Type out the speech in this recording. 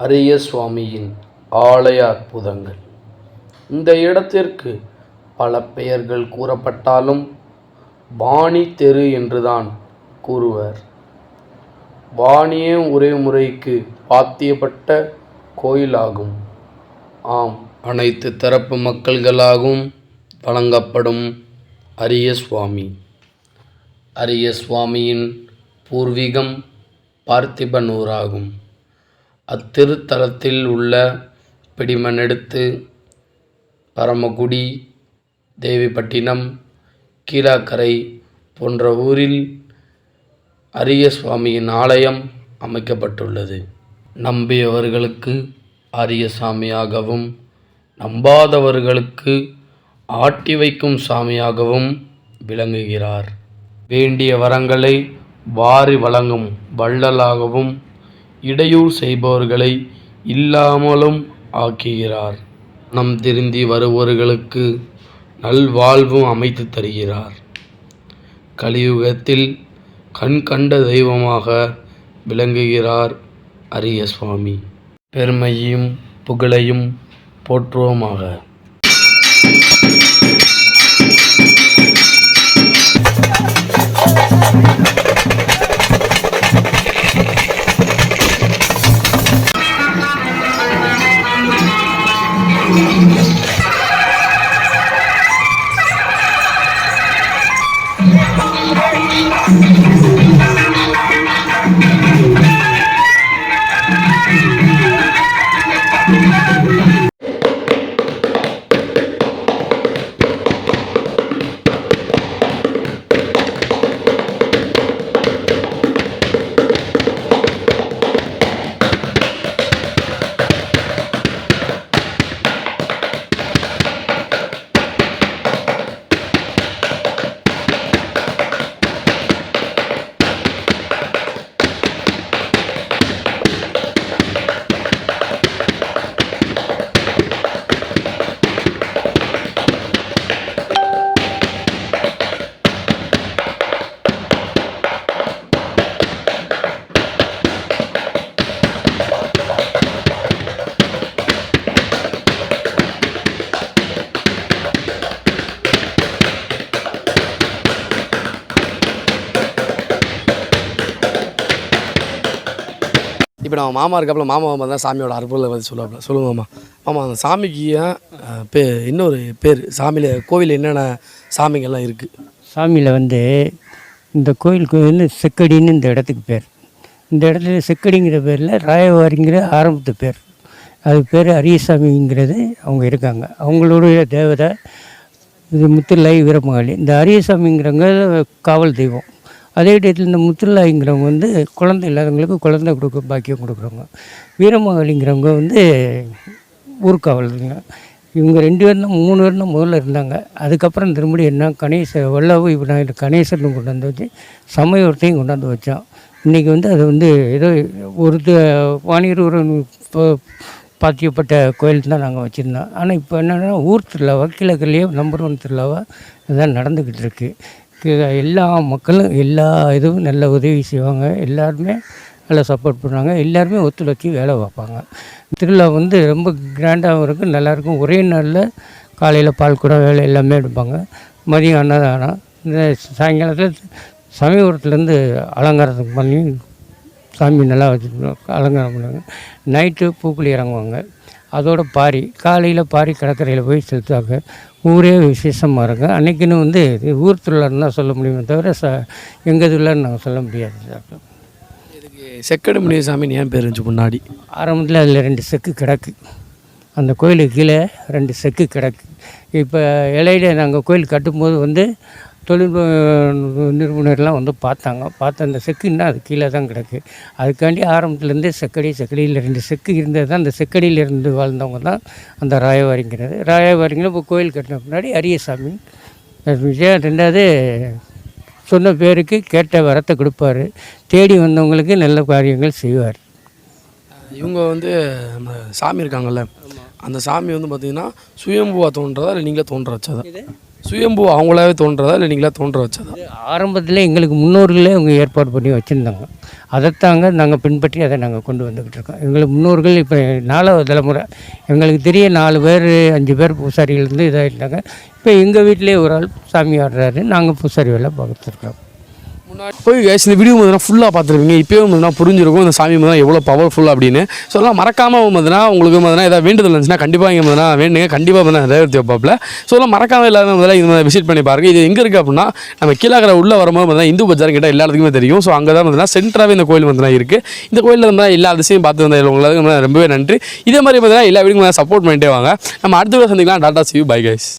அரிய சுவாமியின் ஆலய அற்புதங்கள் இந்த இடத்திற்கு பல பெயர்கள் கூறப்பட்டாலும் பாணி தெரு என்றுதான் கூறுவர். பாணியே ஒரே முறைக்கு பாத்தியப்பட்ட கோயிலாகும். ஆம் அனைத்து தரப்பு மக்கள்களாகவும் வழங்கப்படும் அரிய சுவாமி அரிய சுவாமியின் பூர்வீகம் பார்த்திபனூராகும். அத்திருத்தலத்தில் உள்ள பிடிமனெடுத்து பரமக்குடி தேவிப்பட்டினம் கீழாக்கரை போன்ற ஊரில் அரிய சுவாமியின் ஆலயம் அமைக்கப்பட்டுள்ளது. நம்பியவர்களுக்கு அரிய சாமியாகவும் நம்பாதவர்களுக்கு ஆட்டி வைக்கும் சாமியாகவும் விளங்குகிறார். வேண்டிய வரங்களை வாரி வழங்கும் வள்ளலாகவும் இடையூறு செய்பவர்களை இல்லாமலும் ஆக்குகிறார். நம் திருந்தி வருபவர்களுக்கு நல்வாழ்வும் அமைத்து தருகிறார். கலியுகத்தில் கண் கண்ட தெய்வமாக விளங்குகிறார் அரிய சுவாமி. பெருமையும் புகழையும் போற்றுவோமாக. இப்போ நம்ம மாமா இருக்காப்புல மாமா மாமா தான் சாமியோட அற்புதத்தை பற்றி சொல்லுவாப்புல சொல்லுங்க மாமா. மாமா அந்த சாமிக்கு பே இன்னொரு பேர் சாமியில் கோவிலில் என்னென்ன சாமிங்கள்லாம் இருக்குது சாமியில் வந்து இந்த கோயிலுக்கு வந்து செக்கடின்னு இந்த இடத்துக்கு பேர். இந்த இடத்துல செக்கடிங்கிற பேரில் ராயவாரிங்கிற ஆரம்பத்து பேர். அது பேர் அரியசாமிங்கிறது அவங்க இருக்காங்க. அவங்களுடைய தேவதை இது முத்துலை வீரமகாளி. இந்த அரியசாமிங்கிறவங்க காவல் தெய்வம். அதே டயத்தில் இந்த முத்துலாய்ங்கிறவங்க வந்து குழந்தை இல்லாதவங்களுக்கு குழந்தை கொடுக்க பாக்கியம் கொடுக்குறவங்க. வீரமகளிங்கிறவங்க வந்து ஊர்காவலுங்க இவங்க ரெண்டு பேரும் தான் மூணு பேரும் தான் முதல்ல இருந்தாங்க. அதுக்கப்புறம் திரும்படி என்ன கணேச வல்லவு நான் கணேசன் கொண்டாந்து வச்சு சமயவரத்தையும் கொண்டாந்து வச்சோம் இன்றைக்கி வந்து அது வந்து ஏதோ ஒரு வாணியர் ஒரு பாத்தியப்பட்ட கோயில் தான் நாங்கள் வச்சுருந்தோம். ஆனால் இப்போ என்னென்னா ஊர் திருவிழாவா கிழக்குலேயே நம்பர் ஒன் திருவிழாவாக இதுதான் நடந்துக்கிட்டு இருக்குது எல்லா மக்களும் எல்லா இதுவும் நல்ல உதவி செய்வாங்க. எல்லாருமே நல்லா சப்போர்ட் பண்ணுவாங்க. எல்லாருமே ஒத்துழைச்சி வேலை பார்ப்பாங்க. திருவிழா வந்து ரொம்ப கிராண்டாகவும் இருக்கும். நல்லாயிருக்கும் ஒரே நாளில் காலையில் பால் கூட வேலை எல்லாமே எடுப்பாங்க. மதியம் அன்னதானம். இந்த சாயங்காலத்தில் சமயபுரத்துலேருந்து அலங்காரத்துக்கு பண்ணி சாமி நல்லா வச்சுருக்கோம் அலங்காரம் பண்ணுவாங்க. நைட்டு பூக்குழி இறங்குவாங்க. அதோட பாரி காலையில் பாரி கடற்கரையில் போய் செலுத்துவாங்க. ஊரே விசேஷமாக இருக்கும். அன்றைக்கின்னு வந்து இது ஊர் திருவிழான்னு தான் சொல்ல முடியுமே தவிர ச எங்கள் திருவிழான்னு நாங்கள் சொல்ல முடியாது சார். இதுக்கு செக்கடு முனியசாமின்னு ஏன் பேர் இருந்துச்சு முன்னாடி? ஆரம்பத்தில் அதில் ரெண்டு செக்கு கிடக்கு. அந்த கோயிலுக்கு கீழே ரெண்டு செக்கு கிடக்கு. இப்போ இலையில நாங்கள் கோயில் கட்டும்போது வந்து தொழில்நுட்ப நிறுவனர்லாம் வந்து பார்த்தாங்க. பார்த்த அந்த செக்குன்னா அது கீழே தான் கிடக்கு. அதுக்காண்டி ஆரம்பத்துலேருந்தே செக்கடி செக்கடியில் ரெண்டு செக்கு இருந்தது தான். அந்த செக்கடியில் இருந்து வாழ்ந்தவங்க தான் அந்த ராயவாரிங்கிறது. ராயவாரிங்கில் இப்போ கோயில் கட்டின முன்னாடி அரியசாமி. விஷயம் ரெண்டாவது சொன்ன பேருக்கு கேட்ட வரத்தை கொடுப்பாரு. தேடி வந்தவங்களுக்கு நல்ல காரியங்கள் செய்வார். இவங்க வந்து நம்ம சாமி இருக்காங்கல்ல அந்த சாமி வந்து பார்த்தீங்கன்னா சுயம்புவா தோன்றதா இல்லை நீங்களே தோன்ற வச்சதா? சுயம்பு அவங்களாவே தோன்றதா இல்லை நீங்களா தோன்ற வச்சதா? ஆரம்பத்தில் எங்களுக்கு முன்னோர்களே அவங்க ஏற்பாடு பண்ணி வச்சுருந்தாங்க. அதைத்தாங்க நாங்கள் பின்பற்றி அதை நாங்கள் கொண்டு வந்துக்கிட்டு இருக்கோம். எங்களுக்கு முன்னோர்கள் இப்போ நாலாவது தலைமுறை. எங்களுக்கு தெரிய நாலு பேர் அஞ்சு பேர் பூசாரிகள் இருந்து இதாக இருந்தாங்க இப்போ எங்கள் வீட்டிலே ஒரு ஆள் சாமி ஆடுறாரு. நாங்கள் பூசாரி வேலை பார்த்துருக்கோம் போய் கேஸ் இந்த வீடியோ பார்த்தீங்கன்னா ஃபுல்லாக பார்த்துருப்பீங்க. இப்போயே பார்த்தீங்கன்னா புரிஞ்சிருக்கும் இந்த சாமி தான் எவ்வளோ பவர்ஃபுல் அப்படின்னு. ஸோ எல்லாம் மறக்காமல் பார்த்தீங்கன்னா உங்களுக்கு பார்த்தீங்கன்னா ஏதாவது வேண்டுதல் இருந்துச்சுன்னா கண்டிப்பாக இங்கே பார்த்தீங்கன்னா வேண்டுங்க. கண்டிப்பாக பார்த்தீங்கன்னா ரேவர்த்தி வைப்பாப்பில். ஸோ எல்லாம் மறக்காமல் எல்லாரும் முதல்ல இது விசிட் பண்ணி பாருங்கள் இது எங்கே இருக்குது அப்படின்னா நம்ம கீழாக்கிற உள்ளே வரும்போது பார்த்தீங்கன்னா இந்து பஜார் கிட்ட எல்லா இடத்துக்குமே தெரியும். ஸோ அங்கே தான் பார்த்தீங்கன்னா சென்டராகவே இந்த கோயில் பார்த்தீங்கன்னா இருக்குது இந்த கோயிலில் இருந்தால் எல்லா அதிசயம் பார்த்து வந்த உங்களுக்கு ரொம்பவே நன்றி. இதே மாதிரி பார்த்தீங்கன்னா எல்லா வீடுக்கும் சப்போர்ட் பண்ணிட்டே வாங்க. நம்ம அடுத்த வீடியோ சந்திக்கலாம். Tata see you bye guys